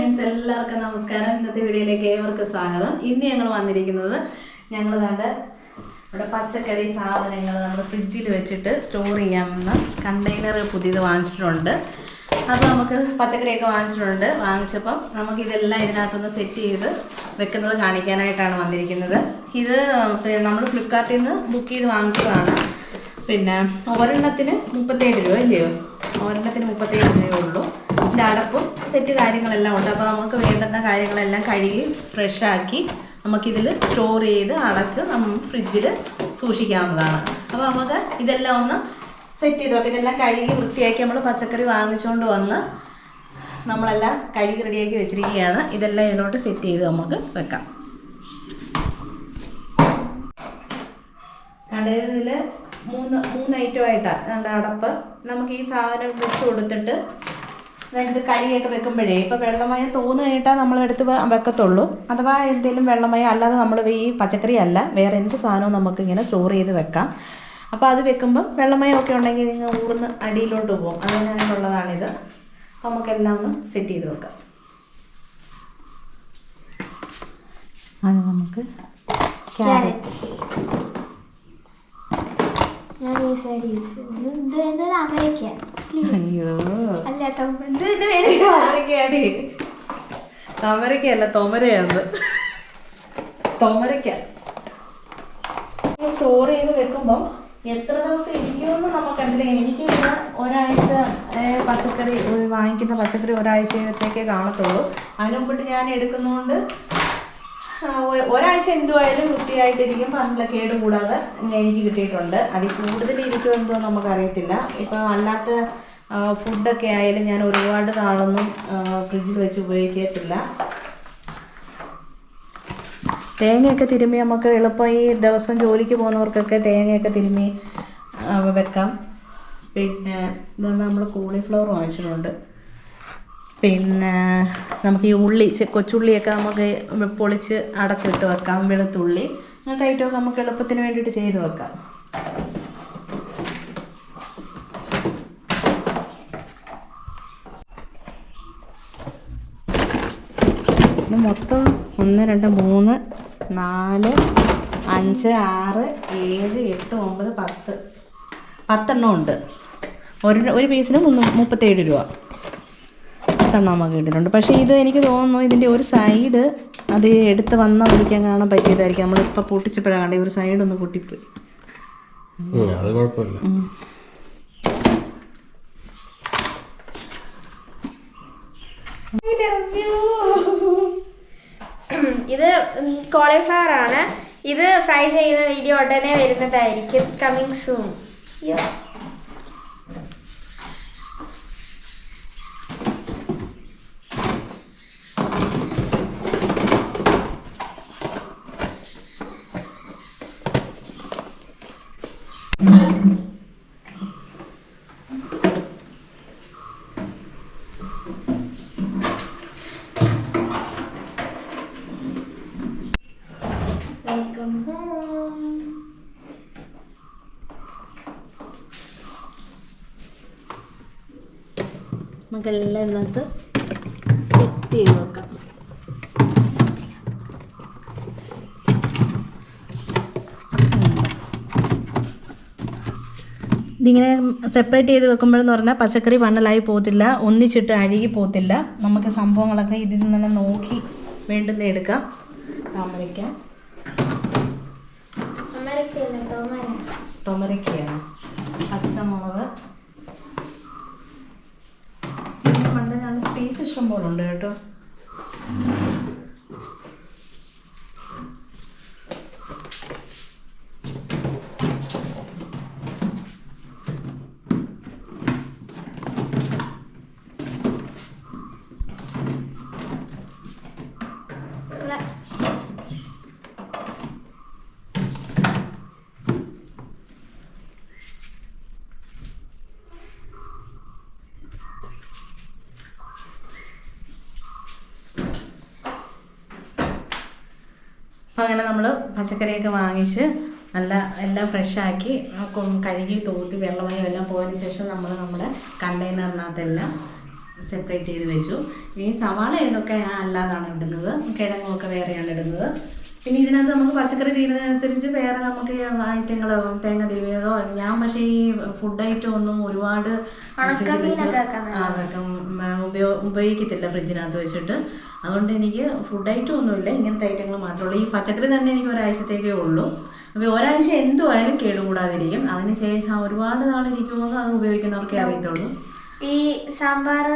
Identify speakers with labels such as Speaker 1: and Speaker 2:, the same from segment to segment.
Speaker 1: Friends എല്ലാവർക്കും നമസ്കാരം ഇന്നത്തെ വീഡിയോയിലേക്ക് ഏവർക്കും സ്വാഗതം ഇന്ന് ഞങ്ങൾ വന്നിരിക്കുന്നത് ഞങ്ങൾ കണ്ട് ഇവിടെ പച്ചക്കറി സാധനങ്ങൾ നമ്മൾ ഫ്രിഡ്ജിൽ വെച്ചിട്ട് സ്റ്റോർ ചെയ്യാമെന്ന് കണ്ടെയ്നർ പുതിയത് വാങ്ങിച്ചിട്ടുണ്ട് അപ്പോൾ നമുക്ക് പച്ചക്കറിയൊക്കെ വാങ്ങിച്ചിട്ടുണ്ട് വാങ്ങിച്ചപ്പം നമുക്ക് ഇതെല്ലാം ഇതിനകത്തുനിന്ന് സെറ്റ് ചെയ്ത് വെക്കുന്നത് കാണിക്കാനായിട്ടാണ് വന്നിരിക്കുന്നത് ഇത് നമ്മൾ ഫ്ലിപ്കാർട്ടിൽ നിന്ന് ബുക്ക് ചെയ്ത് വാങ്ങിച്ചതാണ് പിന്നെ ഒരെണ്ണത്തിന് മുപ്പത്തേഴ് രൂപ ഇല്ലയോ ഒരെണ്ണത്തിന് മുപ്പത്തേഴ് രൂപയേ ഉള്ളൂ അതിൻ്റെ അടപ്പും സെറ്റ് കാര്യങ്ങളെല്ലാം ഉണ്ട് അപ്പോൾ നമുക്ക് വേണ്ടുന്ന കാര്യങ്ങളെല്ലാം കഴുകി ഫ്രഷാക്കി നമുക്കിതിൽ സ്റ്റോർ ചെയ്ത് അടച്ച് നമ്മൾ ഫ്രിഡ്ജിൽ സൂക്ഷിക്കാവുന്നതാണ് അപ്പോൾ നമുക്ക് ഇതെല്ലാം ഒന്ന് സെറ്റ് ചെയ്തു ഇതെല്ലാം കഴുകി വൃത്തിയാക്കി നമ്മൾ പച്ചക്കറി വാങ്ങിച്ചുകൊണ്ട് വന്ന് നമ്മളെല്ലാം കഴുകി റെഡിയാക്കി വെച്ചിരിക്കുകയാണ് ഇതെല്ലാം ഇതിലോട്ട് സെറ്റ് ചെയ്ത് നമുക്ക് വെക്കാം കടയിൽ മൂന്ന് മൂന്ന് ഐറ്റമായിട്ടാണ് അടപ്പ് നമുക്ക് ഈ സാധനം വെച്ച് കൊടുത്തിട്ട് അതായത് കരിയൊക്കെ വെക്കുമ്പോഴേ ഇപ്പോൾ വെള്ളമയം തോന്നു കഴിഞ്ഞിട്ടാൽ നമ്മൾ എടുത്ത് വെക്കത്തുള്ളൂ അഥവാ എന്തെങ്കിലും വെള്ളമയം അല്ലാതെ നമ്മൾ ഈ പച്ചക്കറി അല്ല വേറെ എന്ത് സാധനവും നമുക്കിങ്ങനെ സ്റ്റോർ ചെയ്ത് വെക്കാം അപ്പോൾ അത് വെക്കുമ്പം ഒക്കെ ഉണ്ടെങ്കിൽ ഇങ്ങനെ ഊർന്ന് അടിയിലോട്ട് പോകും അങ്ങനെയുള്ളതാണിത് അപ്പോൾ നമുക്കെല്ലാം ഒന്ന് സെറ്റ് ചെയ്ത് വെക്കാം അത് നമുക്ക് ക്യാരറ്റ്
Speaker 2: ഞാൻ ഈ സൈഡ് യൂസ് ചെയ്യുന്നത് അയ്യോ അല്ല തോമരക്കാടി
Speaker 1: താമരക്കല്ല തോമരയാന്ന് തോമരക്ക സ്റ്റോർ ചെയ്ത് വെക്കുമ്പോൾ എത്ര ദിവസം ഇരിക്കുമെന്ന് നമുക്കറിയില്ല എനിക്ക് ഇവിടെ ഒരാഴ്ച പച്ചക്കറി വാങ്ങിക്കുന്ന പച്ചക്കറി ഒരാഴ്ചത്തേക്കേ കാണത്തുള്ളൂ അതിനു മുമ്പിട്ട് ഞാൻ എടുക്കുന്നതുകൊണ്ട് ഒരാഴ്ച എന്തുമായാലും വൃത്തിയായിട്ടിരിക്കും അതിനുള്ള കേട് കൂടാതെ എനിക്ക് കിട്ടിയിട്ടുണ്ട് അതിൽ കൂടുതൽ ഇരിക്കുമെന്തോ നമുക്കറിയത്തില്ല ഇപ്പം അല്ലാത്ത ഫുഡൊക്കെ ആയാലും ഞാൻ ഒരുപാട് നാളൊന്നും ഫ്രിഡ്ജിൽ വെച്ച് ഉപയോഗിക്കത്തില്ല തേങ്ങയൊക്കെ തിരുമ്മി നമുക്ക് എളുപ്പം ഈ ദിവസം ജോലിക്ക് പോകുന്നവർക്കൊക്കെ തേങ്ങയൊക്കെ തിരുമ്മി വെക്കാം പിന്നെ നമ്മൾ കോളിഫ്ലവർ വാങ്ങിച്ചിട്ടുണ്ട് പിന്നെ നമുക്ക് ഈ ഉള്ളി കൊച്ചുള്ളിയൊക്കെ നമുക്ക് പൊളിച്ച് അടച്ചിട്ട് വെക്കാം വെളുത്തുള്ളി അങ്ങനത്തെ ഐറ്റമൊക്കെ നമുക്ക് എളുപ്പത്തിന് വേണ്ടിയിട്ട് ചെയ്ത് വെക്കാം മൊത്തം ഒന്ന് രണ്ട് മൂന്ന് നാല് അഞ്ച് ആറ് ഏഴ് എട്ട് ഒമ്പത് പത്ത് പത്തെണ്ണം ഉണ്ട് ഒരു ഒരു പീസിന് മുന്നൂ മുപ്പത്തേഴ് രൂപ പത്തെണ്ണം നമുക്ക് കിട്ടുന്നുണ്ട് പക്ഷേ ഇത് എനിക്ക് തോന്നുന്നു ഇതിൻ്റെ ഒരു സൈഡ് അത് എടുത്ത് വന്നാൽ വിളിക്കാൻ കാണാൻ പറ്റിയതായിരിക്കും നമ്മളിപ്പോൾ പൊട്ടിച്ചപ്പോഴാണ് ഒരു സൈഡ് ഒന്ന് പൊട്ടിപ്പോയി അത് കുഴപ്പമില്ല
Speaker 2: ഇത് കോളിഫ്ലവർ ആണ് ഇത് ഫ്രൈ ചെയ്യുന്ന വീഡിയോ ഉടനെ വരുന്നതായിരിക്കും കമ്മിങ് സൂൺ Thank you.
Speaker 1: നമുക്കെല്ലാം ഇന്നത്ത് സെറ്റ് ചെയ്ത് നോക്കാം ഇതിങ്ങനെ സെപ്പറേറ്റ് ചെയ്ത് വെക്കുമ്പോഴെന്ന് പറഞ്ഞാൽ പച്ചക്കറി വണ്ണലായി പോകത്തില്ല ഒന്നിച്ചിട്ട് അഴുകി പോകത്തില്ല നമുക്ക് സംഭവങ്ങളൊക്കെ ഇതിൽ നിന്ന് നോക്കി വേണ്ടുന്ന എടുക്കാം താമരയ്ക്ക തോമരയ്ക്കയാണ് പോലുണ്ട് കേട്ടോ അപ്പോൾ അങ്ങനെ നമ്മൾ പച്ചക്കറിയൊക്കെ വാങ്ങിച്ച് നല്ല എല്ലാം ഫ്രഷാക്കി കഴുകി തൂത്തി വെള്ളമയം എല്ലാം പോയതിന് ശേഷം നമ്മൾ നമ്മുടെ കണ്ടെയ്നറിനകത്തെല്ലാം സെപ്പറേറ്റ് ചെയ്ത് വെച്ചു ഈ സവാള ഏതൊക്കെ അല്ലാതാണ് ഇടുന്നത് കിഴങ്ങുമൊക്കെ വേറെയാണ് ഇടുന്നത് പിന്നെ ഇതിനകത്ത് നമുക്ക് പച്ചക്കറി തീരുന്നതിനനുസരിച്ച് വേറെ നമുക്ക് ഐറ്റങ്ങൾ തേങ്ങ തിരുവിയതോ ഞാൻ പക്ഷേ ഈ ഫുഡ് ഐറ്റം ഒന്നും ഒരുപാട് ഉപയോഗിക്കത്തില്ല ഫ്രിഡ്ജിനകത്ത് വെച്ചിട്ട് അതുകൊണ്ട് എനിക്ക് ഫുഡ് ഐറ്റം ഒന്നുമില്ല ഇങ്ങനത്തെ ഐറ്റങ്ങൾ മാത്രമേ ഉള്ളൂ ഈ പച്ചക്കറി തന്നെ എനിക്ക് ഒരാഴ്ചത്തേക്കേ ഉള്ളൂ അപ്പോൾ ഒരാഴ്ച ആയാലും കേടുകൂടാതിരിക്കും അതിനുശേഷം ഒരുപാട് നാൾ ഇരിക്കുമെന്ന് അത് ഉപയോഗിക്കുന്നവർക്കെ അറിയത്തുള്ളൂ
Speaker 2: ഈ സാമ്പാർ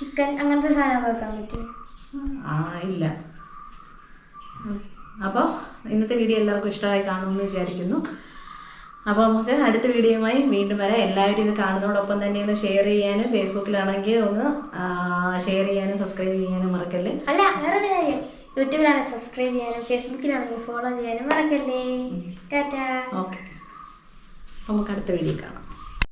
Speaker 2: ചിക്കൻ അങ്ങനത്തെ സാധനം വെക്കാൻ പറ്റും
Speaker 1: ആ ഇല്ല അപ്പോൾ ഇന്നത്തെ വീഡിയോ എല്ലാവർക്കും ഇഷ്ടമായി കാണുമെന്ന് വിചാരിക്കുന്നു അപ്പോൾ നമുക്ക് അടുത്ത വീഡിയോയുമായി വീണ്ടും വരാം എല്ലാവരും ഇത് കാണുന്നതോടൊപ്പം തന്നെ ഒന്ന് ഷെയർ ചെയ്യാനും ഫേസ്ബുക്കിലാണെങ്കിൽ ഒന്ന് ഷെയർ ചെയ്യാനും സബ്സ്ക്രൈബ് ചെയ്യാനും മറക്കല്ലേ
Speaker 2: അല്ല വേറൊരു കാര്യം യൂട്യൂബിലാണെങ്കിൽ സബ്സ്ക്രൈബ് ചെയ്യാനും ഫേസ്ബുക്കിലാണെങ്കിൽ ഫോളോ ചെയ്യാനും മറക്കല്ലേ ടാറ്റാ ഓക്കെ
Speaker 1: നമുക്ക് അടുത്ത വീഡിയോ കാണാം